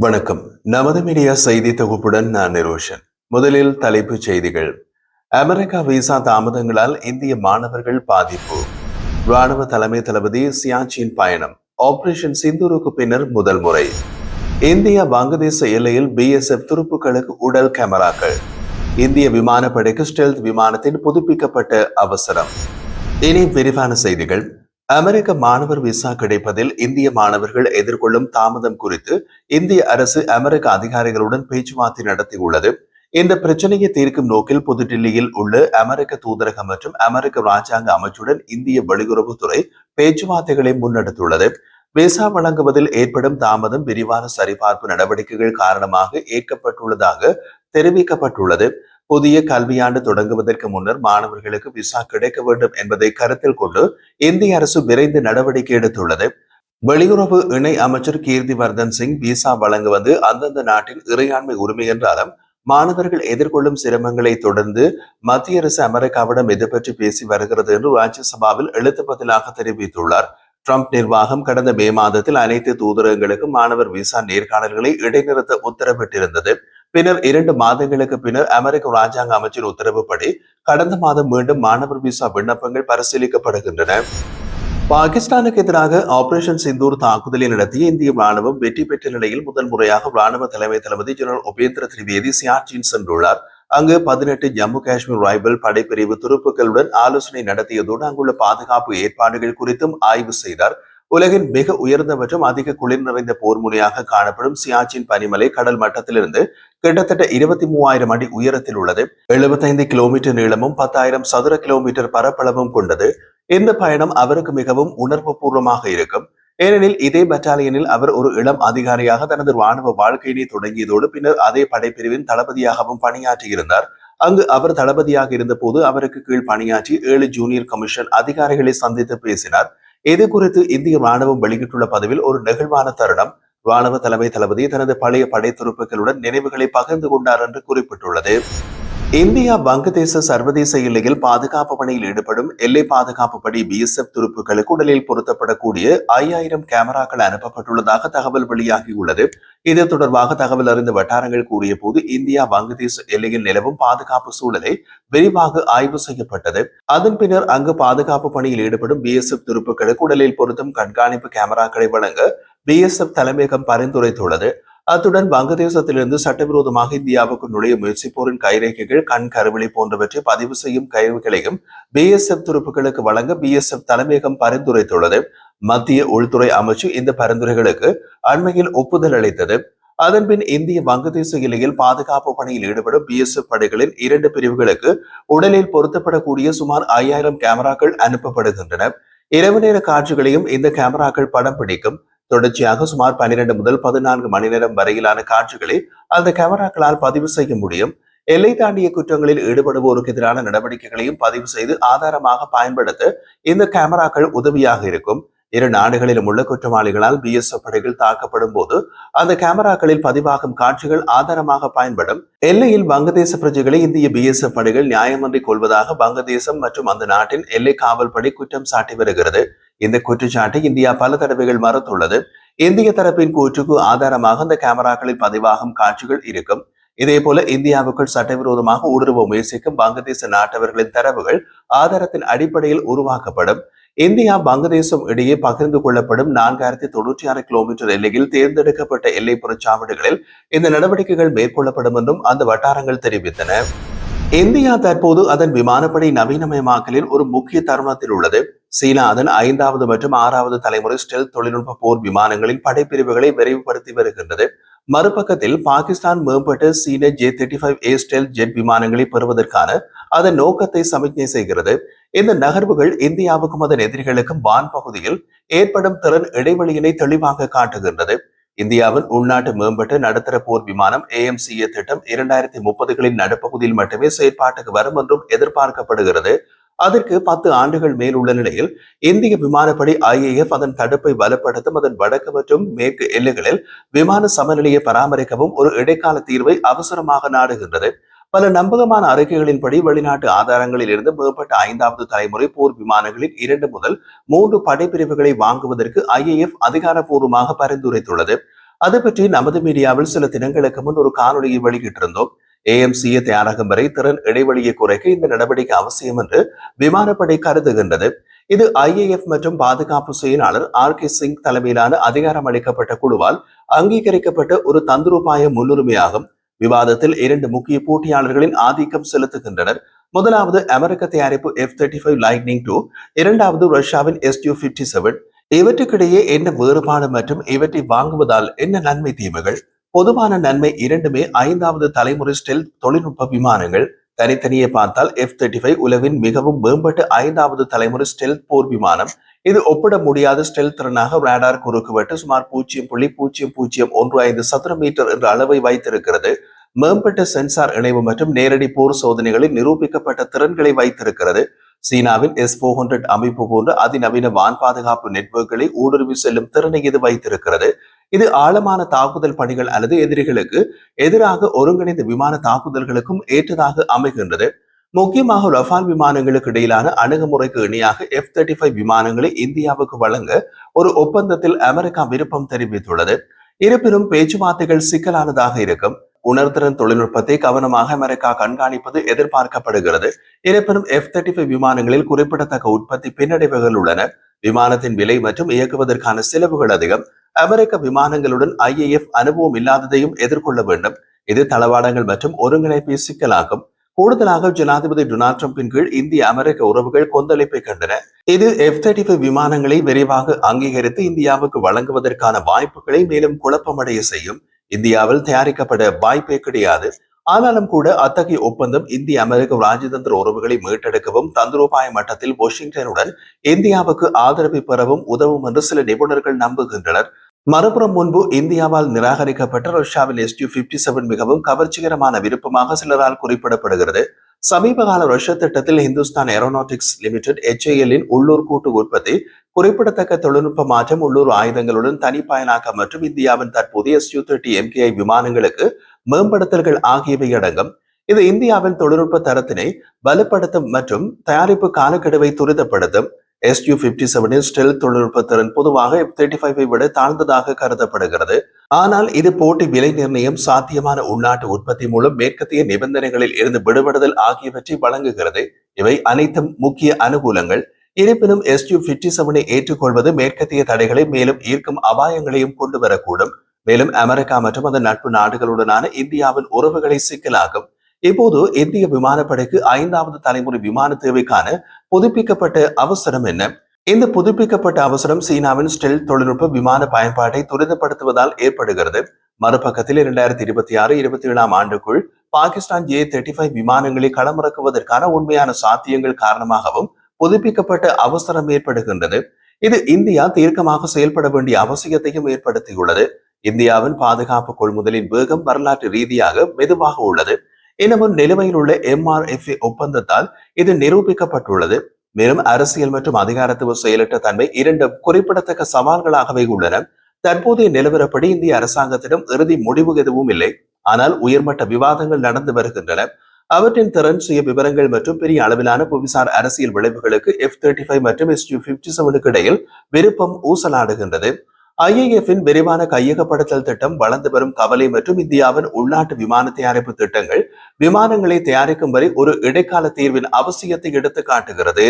வணக்கம். நமது மீடியா செய்தி தொகுப்புடன் நான் நிரோஷன். முதலில் தலைப்புச் செய்திகள். அமெரிக்கா விசா தாமதங்களால் இந்திய மாணவர்கள் பாதிப்பு. ராணுவ தலைமை தளபதி சியாச்சின் பயணம். ஆபரேஷன் சிந்தூருக்கு பின்னர் முதல் முறை. இந்தியா வங்கதேச எல்லையில் பிஎஸ்எஃப் துருப்புகளுக்கு உடல் கேமராக்கள். இந்திய விமானப்படைக்கு ஸ்டெல்த் விமானத்தின் புதுப்பிக்கப்பட்ட அவசரம். இனி விரிவான செய்திகள். அமெரிக்க மாணவர் விசா கிடைப்பதில் இந்திய மாணவர்கள் எதிர்கொள்ளும் தாமதம் குறித்து இந்திய அரசு அமெரிக்க அதிகாரிகளுடன் பேச்சுவார்த்தை நடத்தியுள்ளது. இந்த பிரச்சனையை தீர்க்கும் நோக்கில் புதுடில்லியில் உள்ள அமெரிக்க தூதரகம் மற்றும் அமெரிக்க ராஜாங்க அமைச்சுடன் இந்திய வெளியுறவுத்துறை பேச்சுவார்த்தைகளை முன்னெடுத்துள்ளது. விசா வழங்குவதில் ஏற்படும் தாமதம் விரிவான சரிபார்ப்பு நடவடிக்கைகள் காரணமாக ஏற்கப்பட்டுள்ளதாக தெரிவிக்கப்பட்டுள்ளது. புதிய கல்வியாண்டு தொடங்குவதற்கு முன்னர் மாணவர்களுக்கு விசா கிடைக்க வேண்டும் என்பதை கருத்தில் கொண்டு இந்திய அரசு விரைந்து நடவடிக்கை எடுத்துள்ளது. வெளியுறவு இணை அமைச்சர் கீர்த்திவர்தன் சிங் விசா வழங்குவது அந்தந்த நாட்டின் இறையாண்மை உரிமை என்றாலும் மாணவர்கள் எதிர்கொள்ளும் சிரமங்களை தொடர்ந்து மத்திய அரசு அமெரிக்காவிடம் இது பற்றி பேசி வருகிறது என்று ராஜ்யசபாவில் எழுத்து பதிலாக தெரிவித்துள்ளார். ட்ரம்ப் நிர்வாகம் கடந்த மே மாதத்தில் அனைத்து தூதரகங்களுக்கும் மாணவர் விசா நேர்காணல்களை இடைநிறுத்த உத்தரவிட்டிருந்தது. பின்னர் இரண்டு மாதங்களுக்கு பின்னர் அமெரிக்க ராஜாங்க அமைச்சின் உத்தரவுப்படி கடந்த மாதம் மீண்டும் மாணவர் விசா விண்ணப்பங்கள் பரிசீலிக்கப்படுகின்றன. பாகிஸ்தானுக்கு எதிராக ஆபரேஷன் சிந்தூர் தாக்குதலை நடத்திய இந்திய ராணுவம் வெற்றி பெற்ற நிலையில் முதல் முறையாக ராணுவ தலைமை தளபதி ஜெனரல் உபேந்திர திரிவேதி சியாச்சின் சென்றுள்ளார். அங்கு பதினெட்டு ஜம்மு காஷ்மீர் ரைபிள் படைப்பிரிவு துருப்புகளுடன் ஆலோசனை நடத்தியதோடு அங்குள்ள பாதுகாப்பு ஏற்பாடுகள் குறித்தும் ஆய்வு செய்தார். உலகின் மிக உயர்ந்த மற்றும் அதிக குளிர் நிறைந்த போர் முனையாக காணப்படும் சியாச்சின் பனிமலை கடல் மட்டத்திலிருந்து கிட்டத்தட்ட இருபத்தி மூவாயிரம் அடி உயரத்தில் உள்ளது. எழுபத்தைந்து கிலோமீட்டர் நீளமும் பத்தாயிரம் சதுர கிலோமீட்டர் பரப்பளவும் கொண்டது. இந்த பயணம் அவருக்கு மிகவும் உணர்வு பூர்வமாக இருக்கும். ஏனெனில் இதே பட்டாலியனில் அவர் ஒரு இளம் அதிகாரியாக தனது ராணுவ வாழ்க்கையினை தொடங்கியதோடு பின்னர் அதே படைப்பிரிவின் தளபதியாகவும் பணியாற்றியிருந்தார். அங்கு அவர் தளபதியாக இருந்தபோது அவருக்கு கீழ் பணியாற்றி ஏழு ஜூனியர் கமிஷன் அதிகாரிகளை சந்தித்து பேசினார். இது குறித்து இந்திய ராணுவம் வெளியிட்டுள்ள பதிவில் ஒரு நெகிழ்வான தருணம்? ராணுவ தலைமை தளபதி தனது பழைய படைத்துறுப்புகளுடன் நினைவுகளை பகிர்ந்து கொண்டார் என்று குறிப்பிட்டுள்ளது. இந்தியா வங்கதேச சர்வதேச எல்லையில் பாதுகாப்பு பணியில் ஈடுபடும் எல்லை பாதுகாப்பு படி பிஎஸ்எஃப் துருப்புகளுக்கு உடலில் பொருத்தப்படக்கூடிய ஐயாயிரம் கேமராக்கள் அனுப்பப்பட்டுள்ளதாக தகவல் வெளியாகியுள்ளது. இது தொடர்பாக தகவல் அறிந்த வட்டாரங்கள் கூறிய போது இந்தியா வங்கதேச எல்லையில் நிலவும் பாதுகாப்பு சூழலை விரிவாக ஆய்வு செய்யப்பட்டது. அதன் பின்னர் அங்கு பாதுகாப்பு பணியில் ஈடுபடும் பிஎஸ்எஃப் துருப்புகளுக்கு உடலில் பொருத்தும் கண்காணிப்பு கேமராக்களை வழங்க பிஎஸ்எஃப் தலைமையகம் பரிந்துரைத்துள்ளது. அத்துடன் வங்கதேசத்திலிருந்து சட்டவிரோதமாக இந்தியாவுக்கு நுழைய முயற்சிப்போரின் கைரேகைகள் கண் கருவளி போன்றவற்றை பதிவு செய்யும் கைவுகளையும் பிஎஸ்எஃப் துருப்புகளுக்கு வழங்க பிஎஸ்எஃப் தலைமையகம் பரிந்துரைத்துள்ளது. மத்திய உள்துறை அமைச்சு இந்த பரிந்துரைகளுக்கு அண்மையில் ஒப்புதல் அளித்தது. அதன்பின் இந்திய வங்கதேச எல்லையில் பாதுகாப்பு பணியில் ஈடுபடும் பிஎஸ்எஃப் படைகளின் இரண்டு பிரிவுகளுக்கு உடலில் பொருத்தப்படக்கூடிய சுமார் ஐயாயிரம் கேமராக்கள் அனுப்பப்படுகின்றன. இரவு நேர காட்சிகளையும் இந்த கேமராக்கள் படம் பிடிக்கும். தொடர்ச்சியாக சுமார் பன்னிரண்டு முதல் பதினான்கு மணி நேரம் வரையிலான காட்சிகளை அந்த கேமராக்களால் பதிவு செய்ய முடியும். எல்லை தாண்டிய குற்றங்களில் ஈடுபடுவோருக்கு எதிரான நடவடிக்கைகளையும் பதிவு செய்து ஆதாரமாக பயன்படுத்த இந்த கேமராக்கள் உதவியாக இருக்கும். இரு நாடுகளிலும் உள்ள குற்றவாளிகளால் பிஎஸ்எஃப் படைகள் தாக்கப்படும் போது அந்த கேமராக்களில் பதிவாகும் காட்சிகள் ஆதாரமாக பயன்படும். எல்லையில் வங்கதேச பிரஜைகளை இந்திய பிஎஸ்எஃப் படைகள் நியாயமன்றி கொள்வதாக வங்கதேசம் மற்றும் அந்த நாட்டின் எல்லை காவல் படை குற்றம் சாட்டி வருகிறது. இந்த குற்றச்சாட்டை இந்தியா பல தடவைகள் மறுத்துள்ளது. இந்திய தரப்பின் கூற்றுக்கு ஆதாரமாக அந்த கேமராக்களில் பதிவாகும் காட்சிகள் இருக்கும். இதே போல இந்தியாவுக்குள் சட்டவிரோதமாக ஊடுருவ முயற்சிக்கும் வங்கதேச நாட்டவர்களின் தரவுகள் ஆதாரத்தின் அடிப்படையில் உருவாக்கப்படும். இந்தியா வங்கதேசம் இடையே பகிர்ந்து கொள்ளப்படும் நான்காயிரத்தி தொன்னூற்றி ஆறு கிலோமீட்டர் எல்லையில் தேர்ந்தெடுக்கப்பட்ட எல்லை புறச்சாவடிகளில் இந்த நடவடிக்கைகள் மேற்கொள்ளப்படும் என்றும் அந்த வட்டாரங்கள் தெரிவித்தன. இந்தியா தற்போது அதன் விமானப்படை நவீனமயமாக்கலில் ஒரு முக்கிய தருணத்தில் உள்ளது. சீனா அதன் ஐந்தாவது மற்றும் ஆறாவது தலைமுறை ஸ்டெல் தொழில்நுட்ப போர் விமானங்களின் படைப்பிரிவுகளை விரைவுபடுத்தி வருகின்றது. மறுபக்கத்தில் பாகிஸ்தான் மேம்பட்ட சீன J thirty five A stealth jet விமானங்களை பெறுவதற்கான அதன் நோக்கத்தை சமிக்ஞை செய்கிறது. இந்த நகர்வுகள் இந்தியாவுக்கும் அதன் எதிரிகளுக்கும் வான் பகுதியில் ஏற்படும் திறன் இடைவெளியினை தெளிவாக காட்டுகின்றது. இந்தியாவின் உள்நாட்டு மேம்பட்டு நடுத்தர போர் விமானம் ஏஎம்சிஏ திட்டம் இரண்டாயிரத்தி முப்பதுகளின் நடுப்பகுதியில் மட்டுமே செயற்பாட்டுக்கு வரும் என்றும் எதிர்பார்க்கப்படுகிறது. அதற்கு பத்து ஆண்டுகள் மேல் உள்ள நிலையில் இந்திய விமானப்படை ஐஏஎஃப் அதன் தடுப்பை பலப்படுத்தும் அதன் வடக்கு மற்றும் மேற்கு எல்லைகளில் விமான சமநிலையை பராமரிக்கவும் ஒரு இடைக்கால தீர்வை அவசரமாக நாடுகின்றது. பல நம்பகமான அறிக்கைகளின்படி வெளிநாட்டு ஆதாரங்களில் இருந்து மேம்பட்ட ஐந்தாவது தலைமுறை போர் விமானங்களில் இரண்டு முதல் மூன்று படைப்பிரிவுகளை வாங்குவதற்கு ஐஏஎஃப் அதிகாரப்பூர்வமாக பரிந்துரைத்துள்ளது. அது பற்றி நமது மீடியாவில் சில தினங்களுக்கு முன் ஒரு காணொலியை வெளியிட்டிருந்தோம். ஏஎம்சிஏ தயாராகும் வரை திறன் இடைவெளியை குறைக்க இந்த நடவடிக்கை அவசியம் என்று விமானப்படை கருதுகின்றது. இது ஐஏஎஃப் மற்றும் பாதுகாப்பு செயலாளர் ஆர் கே சிங் தலைமையிலான அதிகாரம் அளிக்கப்பட்ட குழுவால் அங்கீகரிக்கப்பட்ட ஒரு தந்திரோபாய முன்னுரிமையாகும். விவாதத்தில் இரண்டு முக்கிய போட்டியாளர்களின் ஆதிக்கம் செலுத்துகின்றனர். முதலாவது அமெரிக்க தயாரிப்பு F thirty five lightning two இரண்டாவது ரஷ்யாவின் எஸ் டூ பிப்டி செவன் இவற்றுக்கிடையே என்ன வேறுபாடு மற்றும் இவற்றை வாங்குவதால் என்ன நன்மை தீமைகள்? பொதுவான நன்மை இரண்டுமே ஐந்தாவது தலைமுறை ஸ்டெல் தொழில்நுட்ப விமானங்கள். தனித்தனியே பார்த்தால் எஃப் தேர்ட்டி ஃபைவ் உலகின் மிகவும் மேம்பட்ட ஐந்தாவது தலைமுறை ஸ்டெல் போர் விமானம். இது ஒப்பிட முடியாத ஸ்டெல் திறனாக ரேடார் குறுக்குவெட்டு சுமார் பூஜ்ஜியம் புள்ளி பூஜ்ஜியம் பூஜ்ஜியம் ஒன்று ஐந்து சதுர மீட்டர் என்ற அளவை வைத்திருக்கிறது. மேம்பட்ட சென்சார் இணைவு மற்றும் நேரடி போர் சோதனைகளில் நிரூபிக்கப்பட்ட திறன்களை வைத்திருக்கிறது. சீனாவின் எஸ் போர் ஹண்ட்ரட் அமைப்பு போன்ற அதிநவீன வான் பாதுகாப்பு நெட்வொர்க்குகளை ஊடுருவி செல்லும் திறனை இது வைத்திருக்கிறது. இது ஆழமான தாக்குதல் பணிகள் அல்லது எதிரிகளுக்கு எதிராக ஒருங்கிணைந்த விமான தாக்குதல்களுக்கும் ஏற்றதாக அமைகின்றது. முக்கியமாக ரஃபால் விமானங்களுக்கு இடையிலான அணுகுமுறைக்கு இணையாக எஃப் தேர்ட்டி ஃபைவ் விமானங்களை இந்தியாவுக்கு வழங்க ஒரு ஒப்பந்தத்தில் அமெரிக்கா விருப்பம் தெரிவித்துள்ளது. இருப்பினும் பேச்சுவார்த்தைகள் சிக்கலானதாக இருக்கும். உணர்திறன் தொழில்நுட்பத்தை கவனமாக அமெரிக்கா கண்காணிப்பது எதிர்பார்க்கப்படுகிறது. இருப்பினும் எஃப் தேர்ட்டி ஃபைவ் விமானங்களில் குறிப்பிடத்தக்க உற்பத்தி பின்னடைவுகள் உள்ளன. விமானத்தின் விலை மற்றும் இயக்குவதற்கான செலவுகள் அதிகம். அமெரிக்க விமானங்களுடன் ஐஏஎஃப் அனுபவம் இல்லாததையும் எதிர்கொள்ள வேண்டும். இது தளவாடங்கள் மற்றும் ஒருங்கிணைப்பை சிக்கலாகும். கூடுதலாக ஜனாதிபதி டொனால்ட் ட்ரம்பின் கீழ் இந்திய அமெரிக்க உறவுகள் கொந்தளிப்பை கண்டன. இது எஃப் தேர்ட்டி ஃபைவ் விமானங்களை விரைவாக அங்கீகரித்து இந்தியாவுக்கு வழங்குவதற்கான வாய்ப்புகளை மேலும் குழப்பமடைய செய்யும். இந்தியாவில் தயாரிக்கப்பட வாய்ப்பே கிடையாது. ஆனாலும் கூட அத்தகைய ஒப்பந்தம் இந்திய அமெரிக்க ராஜதந்திர உறவுகளை மீட்டெடுக்கவும் தந்திரோபாய மட்டத்தில் வாஷிங்டனுடன் இந்தியாவுக்கு ஆதரவை பெறவும் உதவும் என்று சில நிபுணர்கள் நம்புகின்றனர். மறுபுறம் முன்பு இந்தியாவால் நிராகரிக்கப்பட்ட ரஷ்யாவின் எஸ்டியூ பிப்டி செவன் மிகவும் கவர்ச்சிகரமான விருப்பமாக சிலரால் குறிப்பிடப்படுகிறது. சமீப கால ரஷ்ய திட்டத்தில் இந்துஸ்தான் ஏரோநாட்டிக்ஸ் லிமிடெட் எச்ஏஎல்லின் உள்ளூர் கூட்டு உற்பத்தி குறிப்பிடத்தக்க தொழில்நுட்ப மாற்றம் உள்ளூர் ஆயுதங்களுடன் தனிப்பயனாக்கம் மற்றும் இந்தியாவின் தற்போதைய எஸ்யூ தேர்ட்டி எம்கேஐ விமானங்களுக்கு மேம்படுத்தல்கள் ஆகியவை அடங்கும். இது இந்தியாவின் தொழில்நுட்ப தரத்தினை வலுப்படுத்தும் மற்றும் தயாரிப்பு காலக்கெடுவை துரிதப்படுத்தும். எஸ்யூ பிப்டி செவனின் ஸ்டெல் தொழில்நுட்ப திறன் பொதுவாக எஃப் தேர்ட்டி ஃபைவை விட தாழ்ந்ததாக கருதப்படுகிறது. ஆனால் இது போட்டி விலை நிர்ணயம் சாத்தியமான உள்நாட்டு உற்பத்தி மூலம் மேற்கத்திய நிபந்தனைகளில் இருந்து விடுபடுதல் ஆகியவற்றை வழங்குகிறது. இவை அனைத்தும் முக்கிய அனுகூலங்கள். இருப்பினும் எஸ்யூ பிப்டி செவனை ஏற்றுக்கொள்வது மேற்கத்திய தடைகளை மேலும் ஈர்க்கும் அபாயங்களையும் கொண்டு வரக்கூடும். மேலும் அமெரிக்கா மற்றும் அதன் நட்பு நாடுகளுடனான இந்தியாவின் உறவுகளை சிக்கலாகும் இப்போது இந்திய விமானப்படைக்கு ஐந்தாவது தலைமுறை விமான தேவைக்கான புதுப்பிக்கப்பட்ட அவசரம் என்ன? இந்த புதுப்பிக்கப்பட்ட அவசரம் சீனாவின் ஸ்டெல் தொழில்நுட்ப விமான பயன்பாட்டை துரிதப்படுத்துவதால் ஏற்படுகிறது. மறுபக்கத்தில் இரண்டாயிரத்தி இருபத்தி ஆறு இருபத்தி ஏழாம் ஆண்டுக்குள் பாகிஸ்தான் ஏ தேர்ட்டி ஃபைவ் விமானங்களை களமிறக்குவதற்கான உண்மையான சாத்தியங்கள் காரணமாகவும் புதுப்பிக்கப்பட்ட அவசரம் ஏற்படுகின்றது. இது இந்தியா தீர்க்கமாக செயல்பட வேண்டிய அவசியத்தையும் ஏற்படுத்தியுள்ளது. இந்தியாவின் பாதுகாப்பு கொள்முதலின் வேகம் வரலாற்று ரீதியாக மெதுவாக உள்ளது. இன்னமும் நிலுவையில் உள்ள எம்ஆர்எஃப்ஏ ஒப்பந்தத்தால் இது நிரூபிக்கப்பட்டுள்ளது. மேலும் அரசியல் மற்றும் அதிகாரத்துவ செயலற்ற தன்மை இரண்டும் குறிப்பிடத்தக்க சவால்களாகவே உள்ளன. தற்போதைய நிலவரப்படி இந்திய அரசாங்கத்திடம் இறுதி முடிவு எதுவும் இல்லை. ஆனால் உயர்மட்ட விவாதங்கள் நடந்து வருகின்றன. அவற்றின் திறன் சுய விவரங்கள் மற்றும் பெரிய அளவிலான புவிசார் அரசியல் விளைவுகளுக்கு எஃப் தேர்ட்டி ஃபைவ் மற்றும் எஸ் யூ பிப்டி செவனுக்கு இடையில் விருப்பம் ஊசலாடுகின்றது. ஐஏஎஃப்பின் விரிவான கையகப்படுத்தல் திட்டம் வளர்ந்து வரும் கவலை மற்றும் இந்தியாவின் உள்நாட்டு விமான தயாரிப்பு திட்டங்கள் விமானங்களை தயாரிக்கும் வரை ஒரு இடைக்கால தீர்வின் அவசியத்தை எடுத்து காட்டுகிறது